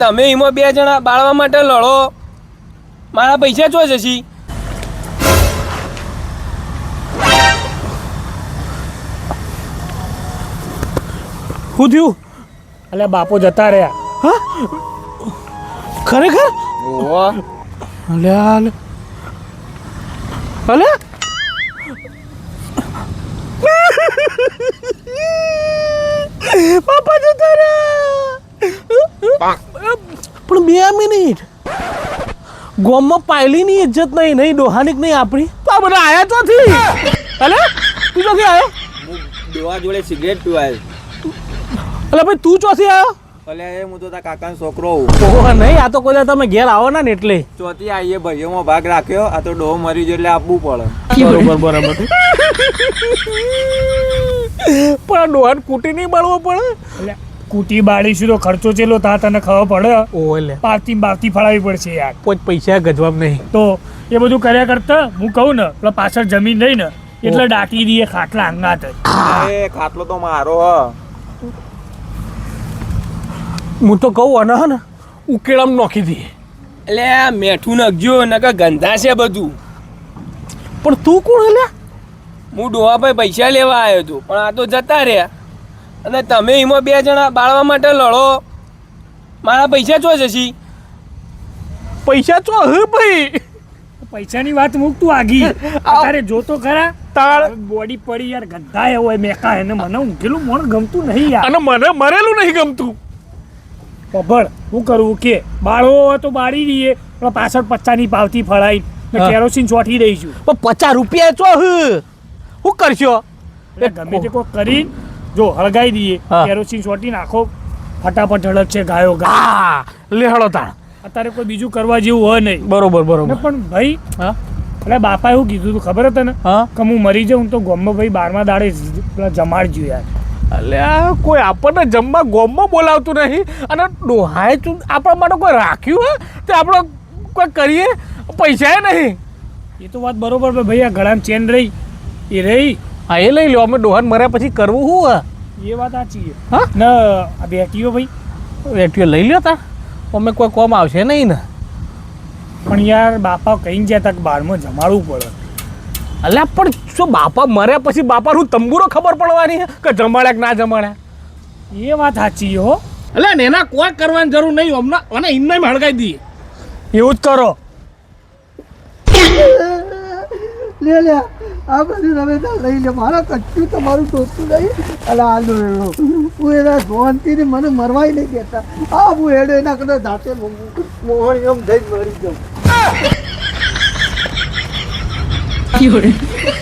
તમે એમાં બે જણા બાળવા માટે લડો. મારા પૈસા ચો જશી? શું થયું? એટલે બાપો જતા રહ્યા. હા? ખરેખર? ઓહો. અલે અલે અલે પાપા જતા રહ્યા. બે મિનિટ. ગોમમાં પાયલીની ઇજ્જત નહીં નહીં ડોહાની નહીં આપણી? તો આ બધા આયા ચોથી અલે તું ચોથી આવ્યો ડોહા દોવા જોડે સિગરેટ પીવાય અલે ભાઈ તું ચોથી આવ્યો અલે એ હું તો તા કાકાનો છોકરો હું ઓહો નહીં આ તો કોઈ તમે ઘેર આવો ને એટલે. ચોથી આવીએ ભાઈઓમાં ભાગ રાખ્યો આ તો ડોહો મરી જો એટલે આપવું પડે. બરોબર બરાબર. પણ આ ડોહાન કૂટી નહીં બળવો પડે. કૂટી બાળીશું તો ખર્ચો ચેલો તા તને ખબર પડે? એટલે. પાર્ટી બારતી ફળાવી પડશે યાર. પોચ પૈસા ગજવાબ નહીં. તો એ બધું કર્યા કરતા હું કહું ને પેલા પાછળ જમીન રહી ને એટલે દાટી દઈએ ખાટલા અંગાત. એ ખાટલો તો મારો હ. હું તો કહું અને હે ને ઉકેળામ નોખી દઈએ. એટલે આ મેઠું નાખજો નકર ગંધા છે બધું. પણ તું કોણ એટલે? હું ડોહાભાઈ પૈસા લેવા આવ્યો હતો પણ આ તો જતા રહ્યા. અને તમે એમાં બે જણા બાળવા માટે લડો. મારા પૈસા ચો જશી પૈસા ચો હ ભાઈ? પૈસાની વાત મૂક તું આગી. તારે જોતો ખરા. તાળ. બોડી પડી યાર ગંધા એવો હોય મેકા એને મને ઊંઘેલું મણ ગમતું નહીં યાર. અને મને મરેલું નહીં ગમતું. બબળ શું કરવું કે બાળવો હોય તો બાળી દઈએ. પણ પાછળ પચ્ચાની પાવતી ફળાઈ. ને હા. કેરોસીન ચોટી દઈશું. પણ પચાસ રૂપિયા ચો હ? શું કરશો? એટલે ગમે તે કોઈ કરી જો હળગાઈ દઈએ. કેરોસીન ચોટી નાખો ફટાફટ હળગ છે ગાયો ગા લેહળો તાણ. અત્યારે કોઈ બીજું કરવા જેવું હોય નહીં. બરોબર બરોબર. પણ ભાઈ હા. એટલે બાપા એવું કીધું તું ખબર હતા ને હા. કે હું મરી જાઉં તો ગોમમાં ભાઈ બારમા દાડે પેલા જમાડજો યાર. અલ્યા કોઈ આપણને જમવા ગોમમાં બોલાવતું નહીં. અને ડોહાએ તું આપણા માટે કોઈ રાખ્યું હે? તે આપણે કોઈ કરીએ પૈસા નહીં. એ તો વાત બરોબર ભાઈ આ ગળામાં ચેન રહી એ રહી. હા એ લઈ લો અમે ડોહન મર્યા પછી કરવું શું હા એ વાત સાચી છે. હા? ને આ બેટીઓ ભાઈ. વેટીઓ લઈ લ્યો તા. અમે કોઈ કોમ આવશે નહીં ને. પણ યાર બાપા કઈ ગયા તક કે બારમાં જમાડવું પડે. અલ્યા પણ શું બાપા મર્યા પછી બાપા હું તંબુરો ખબર પડવાની છે કે જમાડ્યા કે ના જમાડ્યા? એ વાત સાચી હો. એટલે ને એના કોઈ કરવાની જરૂર નહીં. અમને અને એમને હળગાઈ દઈએ. એવું જ કરો. લે લે. આ બધું તમે લઈ લે. મારા કચ્છું તમારું ટોચું નહીં. અને આ એડો હું એના ધોનથી મને મરવાય નહીં કહેતા. આ હું એડો એના કદાચ જાતે મોહન એમ જઈને મરી જાઉં.